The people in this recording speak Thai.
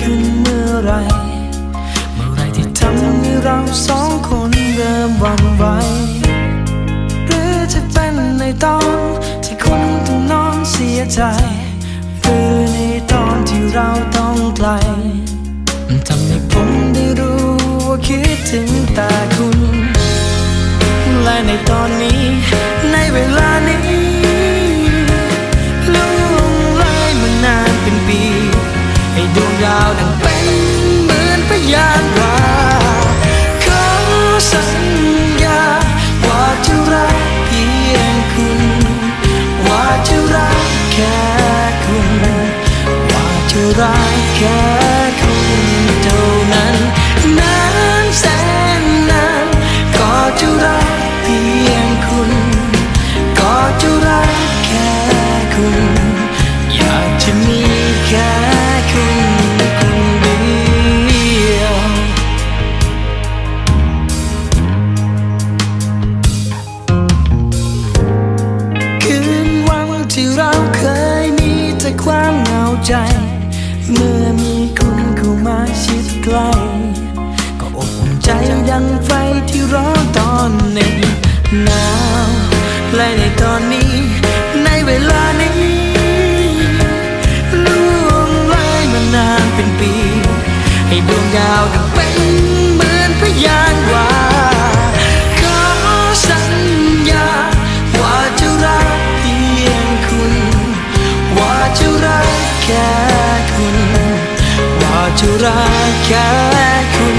ขึ้นเมื่อไร เมื่อไรที่ทำให้เราสองคนเริ่มวันไหวหรือจะเป็นในตอนที่คุณต้องนอนเสียใจ หรือในตอนที่เราต้องไกลทำให้ผมได้รู้ว่าคิดถึงแต่คุณ และในตอนนี้ในเวลา กล ก็อบอุ่นใจดังไฟที่ร้อนตอนหน็บหนาวและในตอนนี้ ในเวลานี้ล่วงเลยมานานเป็นปี ให้ดวงดาวดังเป็นเหมือนพยานว่าขอสัญญา ว่าจะรักเพียงคุณ ว่าจะรักแค่ จะรักแค่คุณ